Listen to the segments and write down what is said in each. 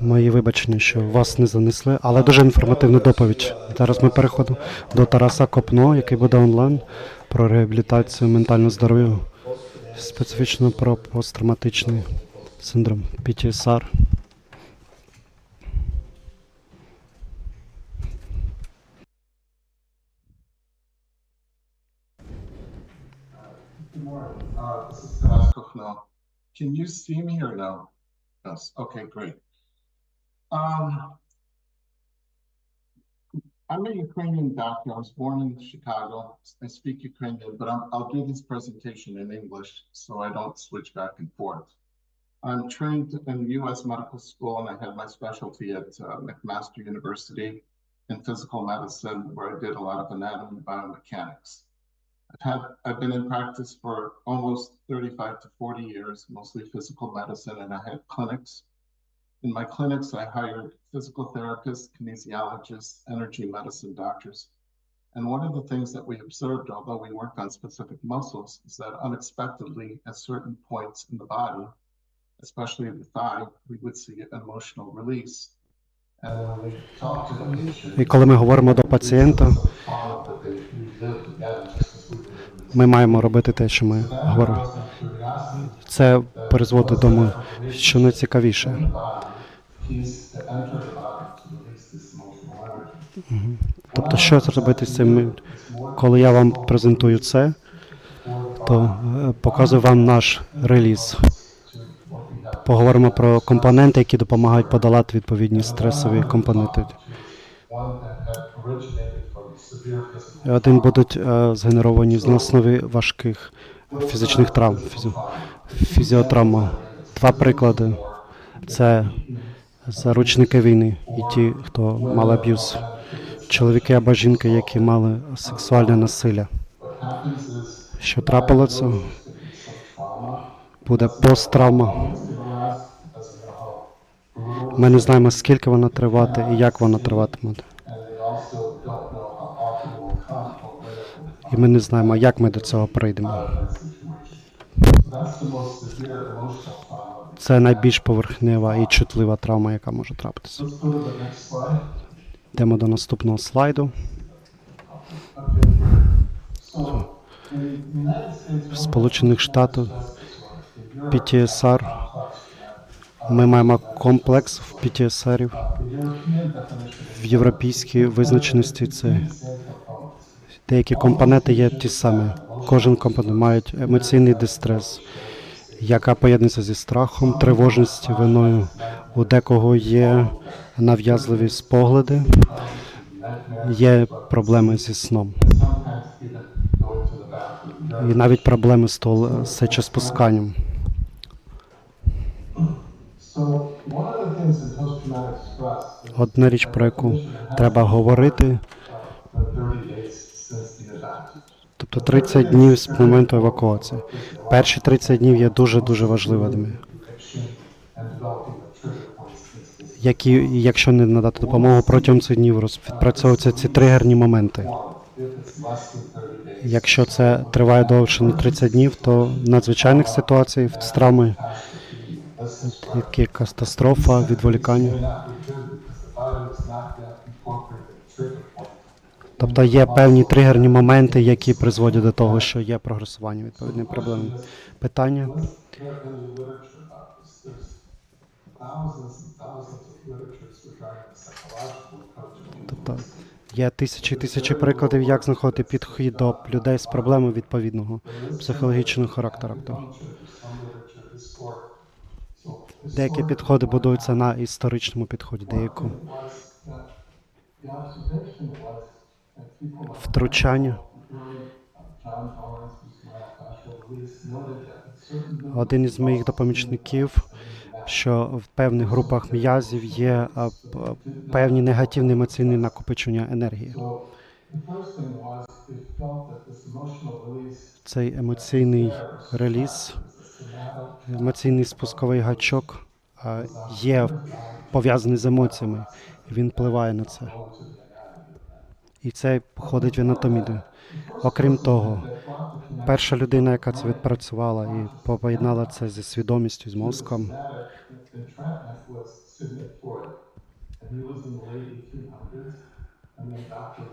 Мої вибачення, що вас не занесли, але дуже інформативна доповідь. Зараз ми переходимо до Тараса Копно, який буде онлайн про реабілітацію ментального здоров'я, специфічно про посттравматичний синдром PTSR. Uh. Can you see me or no? Okay, great. Um, I'm a Ukrainian doctor. I was born in Chicago. I speak Ukrainian, but I'm, I'll do this presentation in English so I don't switch back and forth. I'm trained in U.S. medical school and I had my specialty at uh, McMaster University in physical medicine, where I did a lot of anatomy and biomechanics. I've had, I've been in practice for almost 35 to 40 years, mostly physical medicine, and I had clinics. In my clinics, I hired physical therapists, kinesiologists, energy medicine doctors. And one of the things that we observed, although we worked on specific muscles, is that unexpectedly at certain points in the body, especially the thigh, we would see emotional release. And when we talked to the patient, І коли ми говоримо до пацієнта, Ми маємо робити те, що ми говоримо. Це призводить до ми, що найцікавіше. Тобто, що зробити з цим? Коли я вам презентую це, то е, показую вам наш реліз. Поговоримо про компоненти, які допомагають подолати відповідні стресові компоненти. Один будуть е, згенеровані на основі важких фізичних травм, фізі... фізіотравма. Два приклади це заручники війни і ті, хто мали аб'юз. Чоловіки або жінки, які мали сексуальне насилля. Що трапилося? Буде посттравма. Ми не знаємо, скільки вона тривати і як вона триватиме. І ми не знаємо, як ми до цього прийдемо. Це найбільш поверхнева і чутлива травма, яка може трапитися. Йдемо до наступного слайду. В Сполучених Штатах PTSR. Ми маємо комплекс в PTSR. В європейській визначеності це деякі компоненти є ті самі. Кожен компонент має емоційний дистрес, яка поєднується зі страхом, тривожністю, виною. У декого є нав'язливі спогляди, є проблеми зі сном. І навіть проблеми з сечоспусканням. Одна річ, про яку треба говорити, тобто 30 днів з моменту евакуації. Перші 30 днів є дуже-дуже важливими. Які, якщо не надати допомогу протягом цих днів, відпрацьовуються ці тригерні моменти. Якщо це триває довше ніж 30 днів, то в надзвичайних ситуаціях з травмою, такі як катастрофа, відволікання. Тобто є певні тригерні моменти, які призводять до того, що є прогресування відповідної проблеми. Питання? Тобто є тисячі тисячі прикладів, як знаходити підхід до людей з проблемами відповідного психологічного характеру. Деякі підходи будуються на історичному підході, деякі втручання. Один із моїх допомічників, що в певних групах м'язів є певні негативні емоційні накопичення енергії. Цей емоційний реліз, емоційний спусковий гачок є пов'язаний з емоціями. Він впливає на це. І це походить в анатоміду. Окрім того, перша людина, яка це відпрацювала і поєднала це зі свідомістю, з мозком.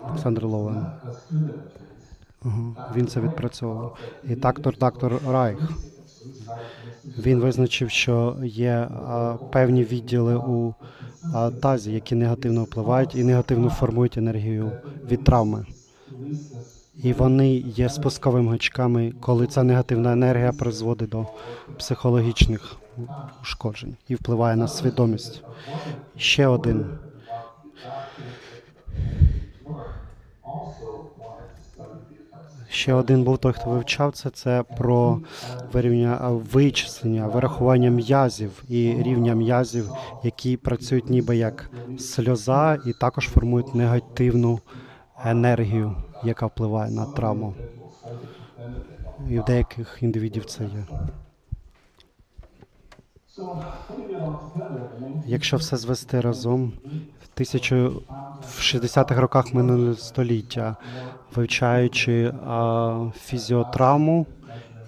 Олександр Ловен. Він це відпрацьовував. І доктор доктор Райх. Він визначив, що є певні відділи у тазі, які негативно впливають і негативно формують енергію від травми. І вони є спусковими гачками, коли ця негативна енергія призводить до психологічних ушкоджень і впливає на свідомість. Ще один Ще один був той, хто вивчав це. Це про вирівня вичислення, вирахування м'язів і рівня м'язів, які працюють ніби як сльоза, і також формують негативну енергію, яка впливає на травму. І в деяких індивідів це є. Якщо все звести разом, в тисячу в 60-х роках минулого століття, вивчаючи а, фізіотравму,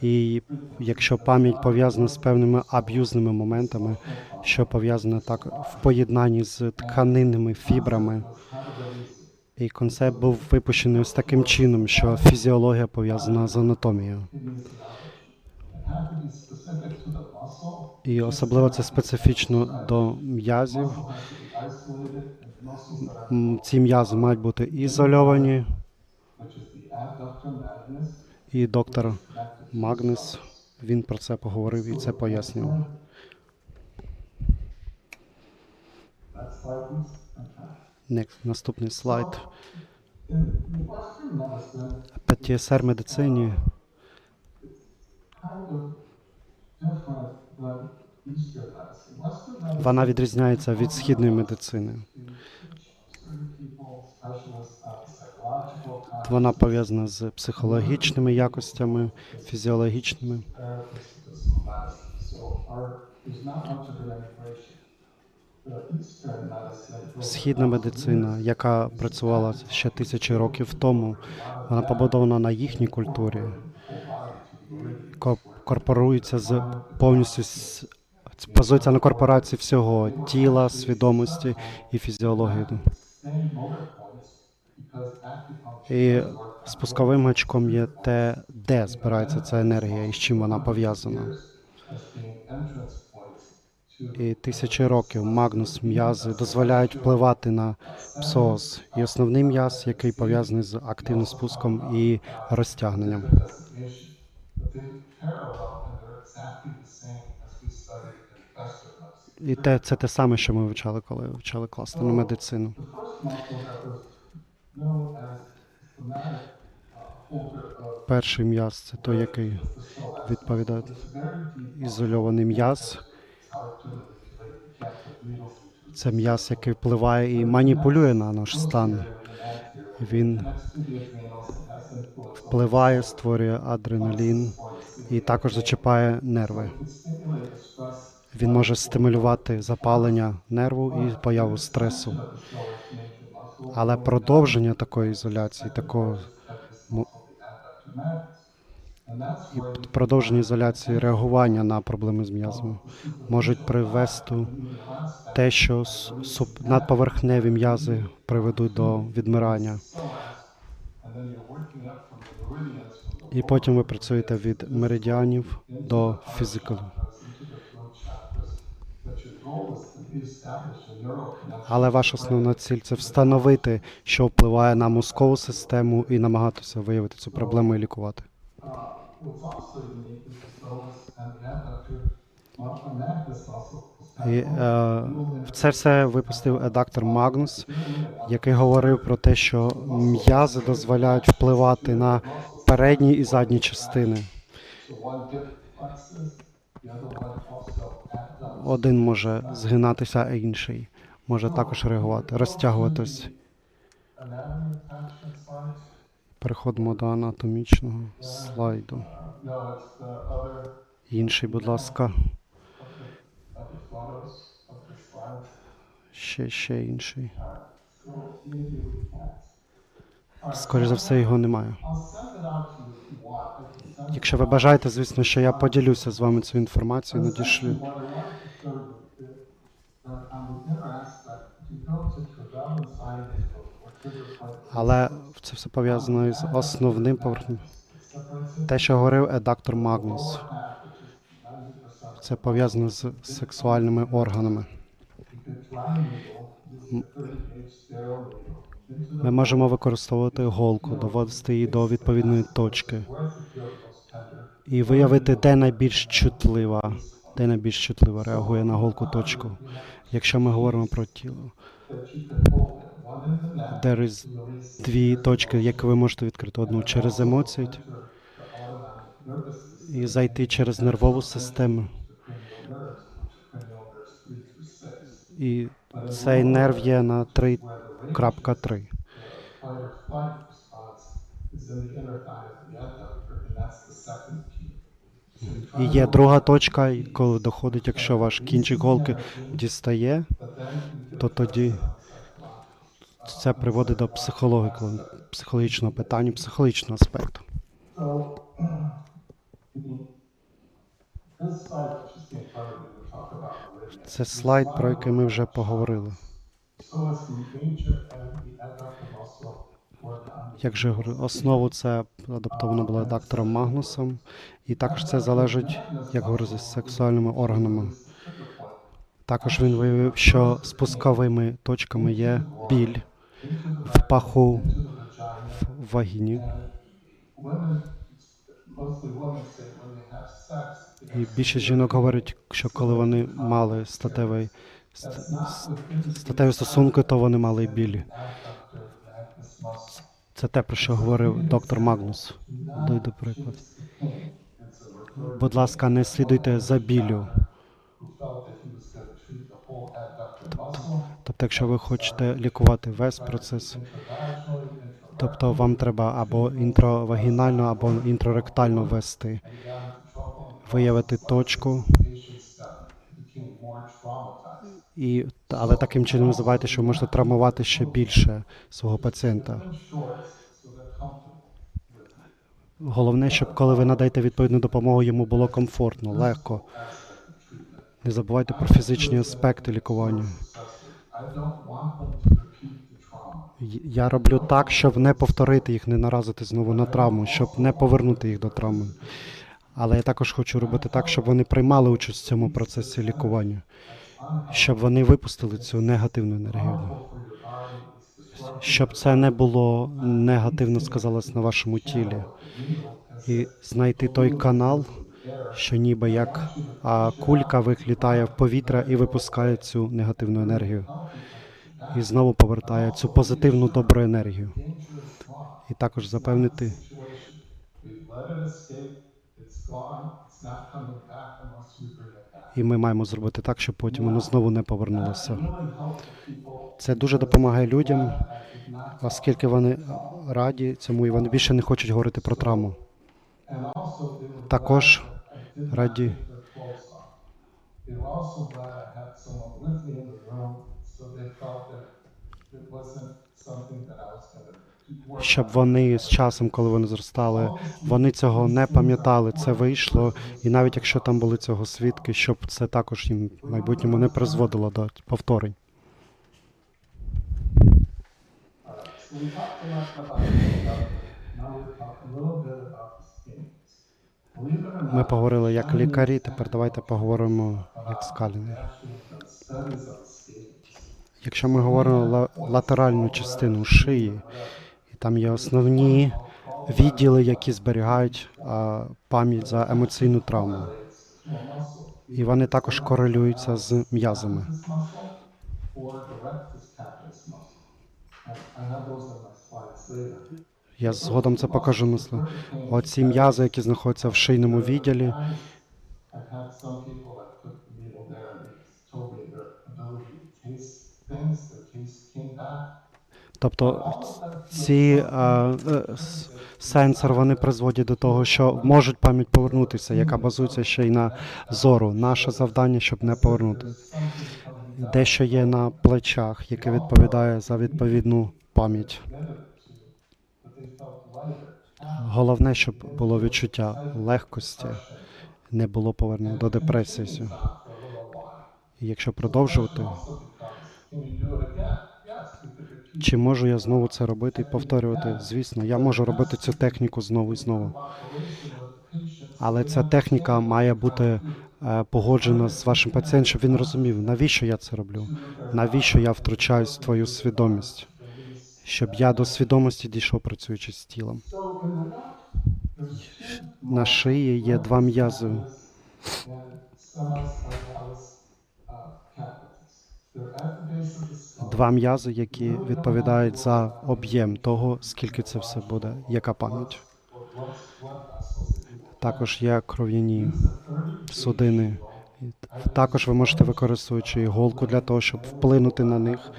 і якщо пам'ять пов'язана з певними аб'юзними моментами, що пов'язане так в поєднанні з тканинними фібрами, і концепт був випущений ось таким чином, що фізіологія пов'язана з анатомією. І особливо це специфічно до м'язів. Ці м'язи мають бути ізольовані. І доктор Магнес він про це поговорив і це пояснював. Наступний слайд. ПТСР медицині вона відрізняється від східної медицини. Вона пов'язана з психологічними якостями, фізіологічними. Східна медицина, яка працювала ще тисячі років тому, вона побудована на їхній культурі, корпорується з повністю базується на корпорації всього тіла, свідомості і фізіології. І спусковим гачком є те, де збирається ця енергія і з чим вона пов'язана. І тисячі років магнус м'язи дозволяють впливати на псоз. І основний м'яз, який пов'язаний з активним спуском і розтягненням. І те, це те саме, що ми вивчали, коли вивчали кластерну медицину. Перший м'яз це той, який відповідає ізольований м'яз. Це м'яз, який впливає і маніпулює на наш стан. Він впливає, створює адреналін і також зачіпає нерви. Він може стимулювати запалення нерву і появу стресу. Але продовження такої ізоляції, такого продовження ізоляції реагування на проблеми з м'язами можуть привести те, що надповерхневі м'язи приведуть до відмирання. І потім ви працюєте від меридіанів до фізикалу. Але ваша основна ціль це встановити, що впливає на мозкову систему, і намагатися виявити цю проблему і лікувати. І е, це все випустив е, доктор Магнус, який говорив про те, що м'язи дозволяють впливати на передні і задні частини. Один може згинатися, а інший може також реагувати, розтягуватись. Переходимо до анатомічного слайду. Інший, будь ласка. Ще, ще інший. Скоріше за все, його немає. Якщо ви бажаєте, звісно, що я поділюся з вами цю інформацією, надішлю. Але це все пов'язано із основним поверхнем. Те, що говорив е, доктор Магнус, це пов'язано з сексуальними органами. Ми можемо використовувати голку, доводити її до відповідної точки і виявити, де найбільш чутлива, де найбільш чутливо реагує на голку точку. Якщо ми говоримо про тіло, there is дві точки, які ви можете відкрити одну через емоції і зайти через нервову систему. І цей нерв є на 3.3. fight or flight response is in the inner thigh of the adductor, and that's the second key. So you try І є друга точка, коли доходить, якщо ваш кінчик голки дістає, то тоді це приводить до психологічного питання, психологічного аспекту. Це слайд, про який ми вже поговорили. Як же говорю, основу це адаптовано було доктором Магнусом, і також це залежить, як говорю, з сексуальними органами. Також він виявив, що спусковими точками є біль в паху, в вагіні. І більшість жінок говорять, що коли вони мали статевий, статеві стосунки, то вони мали muscle. Це те, про що говорив доктор Магнус. Дойду приклад. Будь ласка, не слідуйте за біллю. Тобто, якщо ви хочете лікувати весь процес, тобто вам треба або інтровагінально, або інтроректально trouble. виявити точку, і але таким чином ви забуваєте, що ви можете травмувати ще більше свого пацієнта. Головне, щоб коли ви надаєте відповідну допомогу, йому було комфортно, легко. Не забувайте про фізичні аспекти лікування. Я роблю так, щоб не повторити їх, не наразити знову на травму, щоб не повернути їх до травми. Але я також хочу робити так, щоб вони приймали участь в цьому процесі лікування, щоб вони випустили цю негативну енергію. Щоб це не було негативно сказалось на вашому тілі. І знайти той канал, що ніби як а, кулька вихлітає в повітря і випускає цю негативну енергію. І знову повертає цю позитивну добру енергію. І також запевнити, і ми маємо зробити так, щоб потім воно знову не повернулося. Це дуже допомагає людям, оскільки вони раді цьому і вони більше не хочуть говорити про травму. Також раді щоб вони з часом, коли вони зростали, вони цього не пам'ятали. Це вийшло, і навіть якщо там були цього свідки, щоб це також їм в майбутньому не призводило до повторень. Ми поговорили як лікарі. Тепер давайте поговоримо як скаліни. Якщо ми говоримо ла- латеральну частину шиї, і там є основні відділи, які зберігають пам'ять за емоційну травму. І вони також корелюються з м'язами. Я згодом це покажу мисло. Оці м'язи, які знаходяться в шийному відділі, тобто ці а, е, сенсор вони призводять до того, що можуть пам'ять повернутися, яка базується ще й на зору. Наше завдання, щоб не повернути. Дещо є на плечах, яке відповідає за відповідну пам'ять. Головне, щоб було відчуття легкості, не було повернення до депресії. І якщо продовжувати, чи можу я знову це робити і повторювати? Звісно, я можу робити цю техніку знову і знову. Але ця техніка має бути е, погоджена з вашим пацієнтом, щоб він розумів, навіщо я це роблю, навіщо я втручаюсь в твою свідомість, щоб я до свідомості дійшов, працюючи з тілом. На шиї є два м'язи. Два м'язи, які відповідають за об'єм того, скільки це все буде, яка пам'ять. Також є кров'яні судини. Також ви можете використовуючи іголку для того, щоб вплинути на них.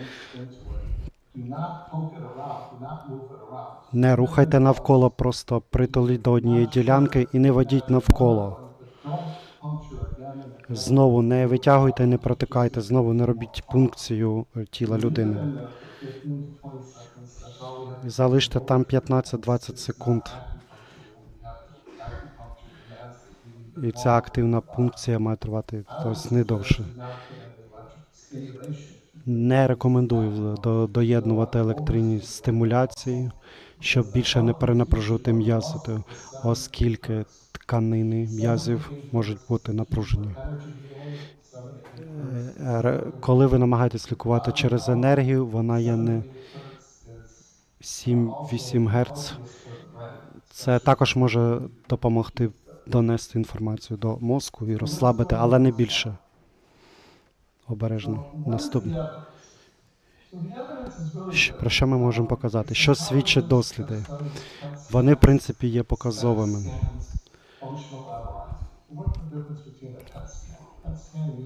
Не рухайте навколо, просто притуліть до однієї ділянки і не водіть навколо. Знову не витягуйте, не протикайте, знову не робіть пункцію е, тіла людини. Залиште там 15-20 секунд. І ця активна пункція має тривати тобто, не довше. Не рекомендую до, доєднувати електричні стимуляції, щоб більше не перенапружувати м'язи, оскільки тканини м'язів можуть бути напружені. Е, Коли ви намагаєтесь лікувати через енергію, вона є не 7-8 Гц. Це також може допомогти донести інформацію до мозку і розслабити, але не більше. Обережно. Наступне. Про що ми можемо показати? Що свідчать досліди? Вони, в принципі, є показовими.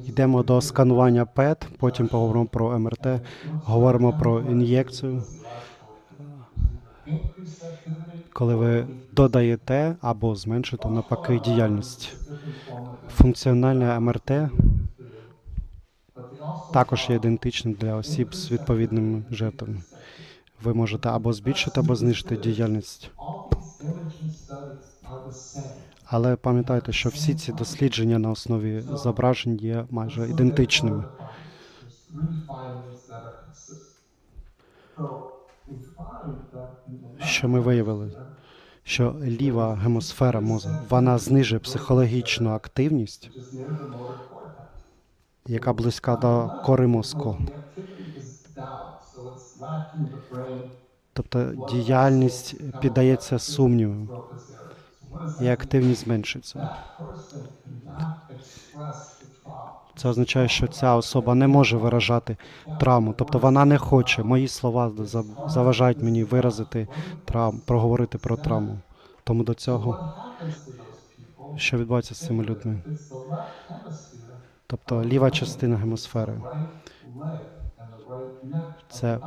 Йдемо до сканування ПЕТ, потім поговоримо про МРТ, говоримо про ін'єкцію. Коли ви додаєте або зменшуєте навпаки діяльність. Функціональне МРТ також є ідентичним для осіб з відповідними жертвами. Ви можете або збільшити, або знижити діяльність. Але пам'ятайте, що всі ці дослідження на основі зображень є майже ідентичними. Що ми виявили? Що ліва гемосфера мозку вона знижує психологічну активність, яка близька до кори мозку. Тобто діяльність піддається сумніву, і активність зменшується. Це означає, що ця особа не може виражати травму, тобто вона не хоче. Мої слова заважають мені виразити травму, проговорити про травму. Тому до цього, що відбувається з цими людьми? Тобто ліва частина гемосфери це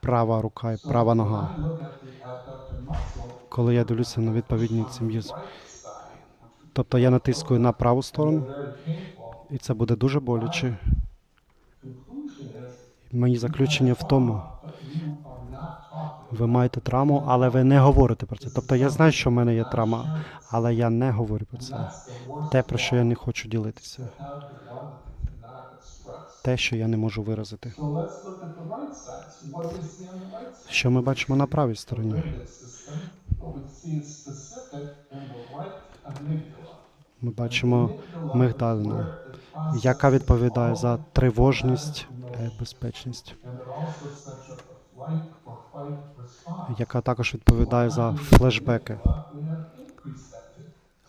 права рука і права нога. Коли я дивлюся на відповідні сім'ї. Тобто я натискую на праву сторону, і це буде дуже боляче. Мені заключення в тому, ви маєте травму, але ви не говорите про це. Тобто я знаю, що в мене є травма, але я не говорю про це. Те, про що я не хочу ділитися. Те, що я не можу виразити. Що ми бачимо на правій стороні? Ми бачимо мигдалину, яка відповідає за тривожність, е, безпечність, яка також відповідає за флешбеки.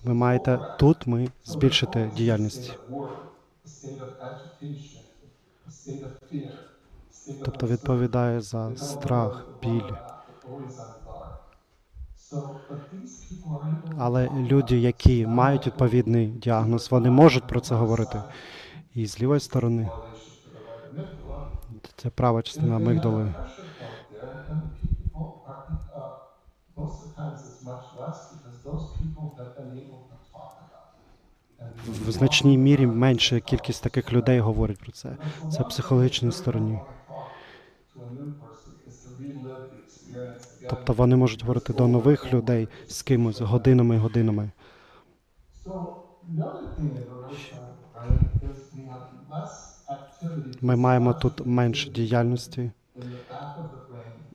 Ви маєте тут ми збільшити діяльність. Тобто відповідає за страх, біль. Але люди, які мають відповідний діагноз, вони можуть про це говорити. І з лівої сторони це права частина амигдали. В значній мірі менша кількість таких людей говорить про це. Це в психологічній стороні. Тобто вони можуть говорити до нових людей з кимось годинами і годинами. Ми маємо тут менше діяльності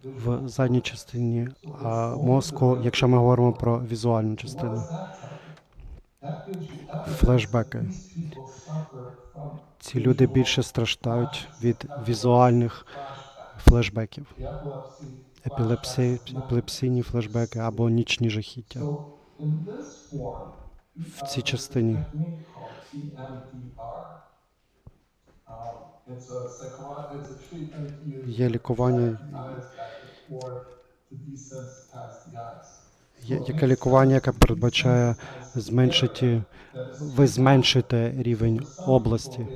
в задній частині мозку, якщо ми говоримо про візуальну частину. Флешбеки. Ці люди більше страждають від візуальних флешбеків. Епілепсі, епілепсійні флешбеки або нічні жахіття. В цій частині є лікування. Яке лікування, яке передбачає зменшити, ви зменшите рівень області.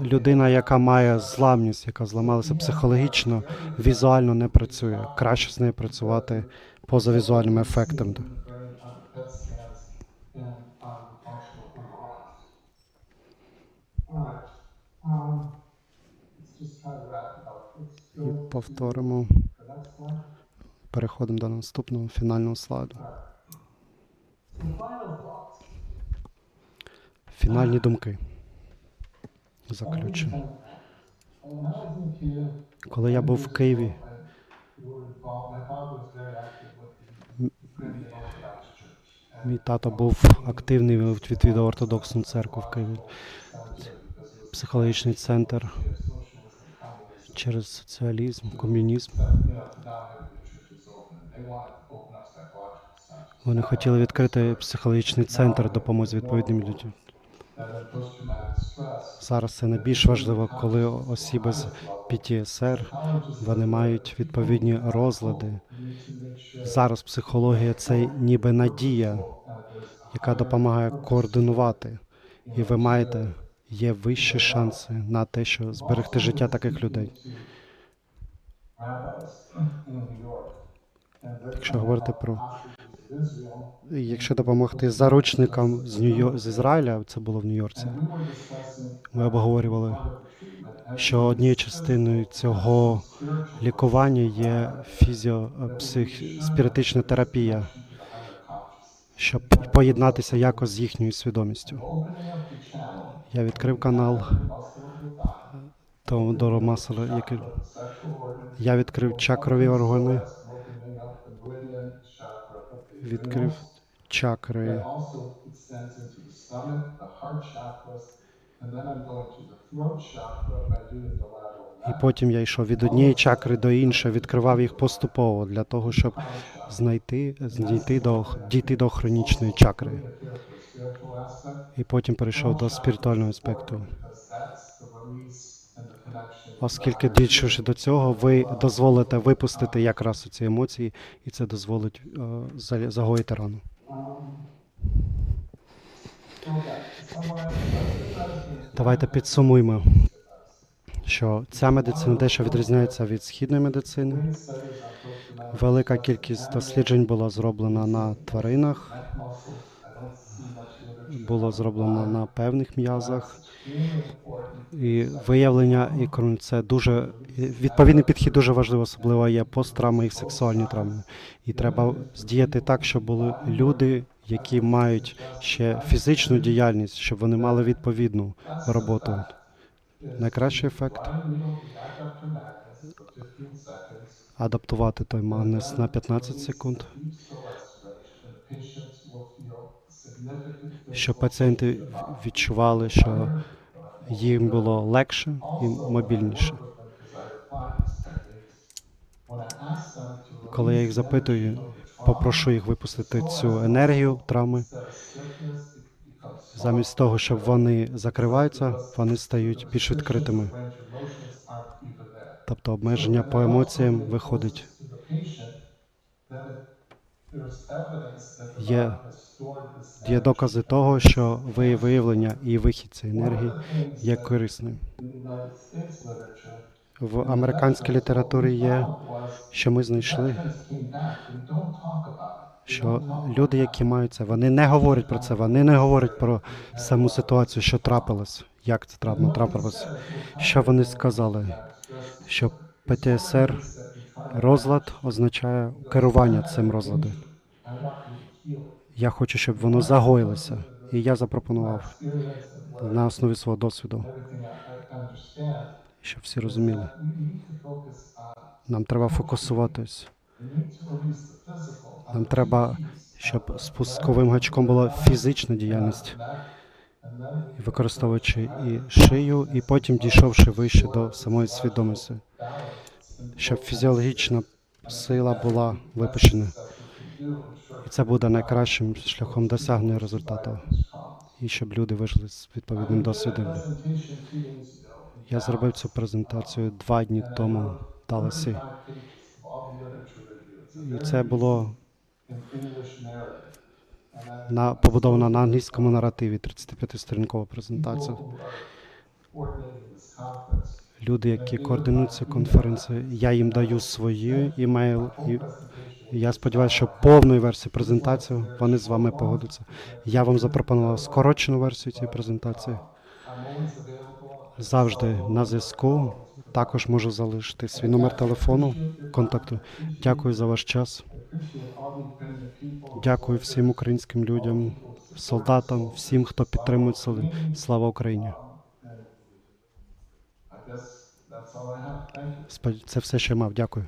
Людина, яка має зламність, яка зламалася психологічно, візуально не працює. Краще з нею працювати поза візуальним ефектом. І повторимо. Переходимо до наступного фінального слайду. Фінальні думки. Заключення. Коли я був в Києві, мій тато був активний відвідав ортодоксну церкву в Києві. Психологічний центр через соціалізм, комунізм. Вони хотіли відкрити психологічний центр допомоги відповідним людям. Зараз це найбільш важливо, коли осіби з PTSR, вони мають відповідні розлади. Зараз психологія це ніби надія, яка допомагає координувати. І ви маєте є вищі шанси на те, що зберегти життя таких людей. Якщо говорити про якщо допомогти заручникам з Нью з Ізраїля, це було в Нью-Йорці. Ми обговорювали, що однією частиною цього лікування є фізіо псих, спіритична терапія, щоб поєднатися якось з їхньою свідомістю. Я відкрив канал Теодора Масера, який я відкрив чакрові органи, відкрив чакри. І потім я йшов від однієї чакри до іншої, відкривав їх поступово для того, щоб знайти, знайти до дійти до хронічної чакри. І потім перейшов до спіритуального аспекту. Оскільки дійшовши до цього, ви дозволите випустити якраз ці емоції, і це дозволить е, загоїти рану. Давайте підсумуємо, що ця медицина дещо відрізняється від східної медицини. Велика кількість досліджень була зроблена на тваринах, було зроблено на певних м'язах. І виявлення ікрон це дуже відповідний підхід дуже важливо, особливо є посттравми і сексуальні травми. І треба здіяти так, щоб були люди, які мають ще фізичну діяльність, щоб вони мали відповідну роботу. Найкращий ефект адаптувати той магнез на 15 секунд, щоб пацієнти відчували, що їм було легше і мобільніше. Коли я їх запитую, попрошу їх випустити цю енергію травми. Замість того, щоб вони закриваються, вони стають більш відкритими. Тобто обмеження по емоціям виходить. Є, є докази того, що ви- виявлення і вихід цієї енергії є корисним. В американській літературі є, що ми знайшли, що люди, які мають це, вони не говорять про це, вони не говорять про саму ситуацію, що трапилось. як це травма трапилась. Що вони сказали? Що ПТСР розлад означає керування цим розладом. Я хочу, щоб воно загоїлося. І я запропонував на основі свого досвіду, щоб всі розуміли. Нам треба фокусуватись. Нам треба, щоб спусковим гачком була фізична діяльність, використовуючи і шию, і потім дійшовши вище до самої свідомості, щоб фізіологічна сила була випущена. І це буде найкращим шляхом досягнення результату. І щоб люди вийшли з відповідним досвідом. Я зробив цю презентацію два дні тому в Далласі. І це було на побудовано на англійському наративі 35-сторінкова презентація. Люди, які координують цю конференцію, я їм даю свої імейл, і я сподіваюся, що повної версії презентації вони з вами погодяться. Я вам запропонував скорочену версію цієї презентації. Завжди на зв'язку. Також можу залишити свій номер телефону, контакту. Дякую за ваш час. Дякую всім українським людям, солдатам, всім, хто підтримує сили. Слава Україні! Це все, що я мав. Дякую.